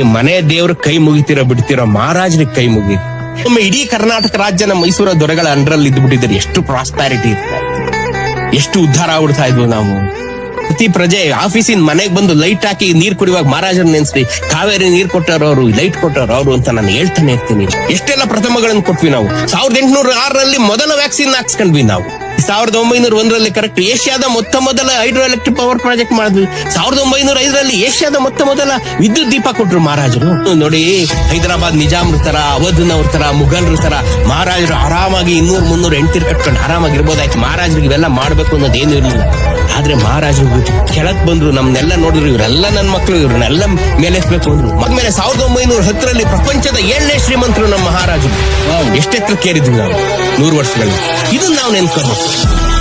ಈ ಮನೆ ದೇವ್ರ ಕೈ ಮುಗಿತಿರೋ ಬಿಡ್ತಿರೋ ಮಹಾರಾಜನ ಕೈ ಮುಗಿ. ಒಮ್ಮೆ ಇಡೀ ಕರ್ನಾಟಕ ರಾಜ್ಯನ ಮೈಸೂರ ದೊರೆಗಳ ಅಂಡ್ರಲ್ಲಿ ಇದ್ದು ಬಿಟ್ಟಿದ್ದಾರೆ ಎಷ್ಟು ಪ್ರಾಸ್ಪ್ಯಾರಿಟಿ ಇತ್ತು. ಎಷ್ಟು ಉದ್ಧಾರ ಆಗ್ಬಿಡ್ತಾ ಇದ್ವು ನಾವು. ಪ್ರತಿ ಪ್ರಜೆ ಆಫೀಸಿನ ಮನೆಗೆ ಬಂದು ಲೈಟ್ ಹಾಕಿ ನೀರ್ ಕುಡಿಯುವಾಗ ಮಹಾರಾಜರ ನೆನ್ಸ್ರಿ, ಕಾವೇರಿ ನೀರ್ ಕೊಟ್ಟವ್ರು ಅವರು ಲೈಟ್ ಕೊಟ್ಟವ್ರು ಅವರು ಅಂತ ನಾನು ಹೇಳ್ತಾನೆ ಇರ್ತೀನಿ. ಎಷ್ಟೆಲ್ಲ ಪ್ರಥಮಗಳನ್ನು ಕೊಟ್ವಿ ನಾವು. ಸಾವಿರದ ಎಂಟುನೂರ ಆರರಲ್ಲಿ ಮೊದಲ ವ್ಯಾಕ್ಸಿನ್ ಹಾಕ್ಸ್ಕೊಂಡ್ವಿ ನಾವು. ಸಾವಿರದ ಒಂಬೈನೂರ ಒಂದರಲ್ಲಿ ಕರೆಕ್ಟ್ ಏಷ್ಯಾದ ಮೊತ್ತ ಮೊದಲ ಹೈಡ್ರೋ ಎಲೆಕ್ಟ್ರಿಕ್ ಪವರ್ ಪ್ರಾಜೆಕ್ಟ್ ಮಾಡಿದ್ವಿ. ಸಾವಿರದ ಒಂಬೈನೂರ ಐದರಲ್ಲಿ ಏಷ್ಯಾದ ಮೊತ್ತ ಮೊದಲ ವಿದ್ಯುತ್ ದೀಪ ಕೊಟ್ರು ಮಹಾರಾಜರು. ನೋಡಿ, ಹೈದರಾಬಾದ್ ನಿಜಾಮ್ರ ತರ ಅವಧನವ್ರ ತರ, ಮುಘಲ್ರ ತರ, ಮಹಾರಾಜರು ಆರಾಮಾಗಿ ಇನ್ನೂರ್ ಮುನ್ನೂರ್ ಎಂಟಿರ್ ಕಟ್ಕೊಂಡು ಆರಾಮಾಗಿ ಇರ್ಬೋದಾಯ್ತು ಮಹಾರಾಜರಿಗೆ ಇವೆಲ್ಲ ಮಾಡಬೇಕು ಅನ್ನೋದೇನು ಇರಲಿಲ್ಲ. ಆದ್ರೆ ಮಹಾರಾಜರು ಕೆಳಕ್ ಬಂದ್ರು, ನಮ್ನೆಲ್ಲ ನೋಡಿದ್ರು, ಇವರೆಲ್ಲ ನನ್ನ ಮಕ್ಕಳು ಇವ್ರನ್ನೆಲ್ಲ ಮೇಲೆಸ್ಬೇಕು ಅಂದ್ರು. ಮಗ್ಮೇಲೆ ಸಾವಿರದ ಒಂಬೈನೂರ ಹತ್ತರಲ್ಲಿ ಪ್ರಪಂಚದ ಏಳನೇ ಶ್ರೀಮಂತರು ನಮ್ಮ ಮಹಾರಾಜರು. ಎಷ್ಟೆತ್ತರಕ್ಕೇರಿದ್ವಿ ನಾವು. ನೂರು ವರ್ಷಗಳು ಇದನ್ನ ನಾವು ನೆನ್ಸ್ಕೊಬೇಕು.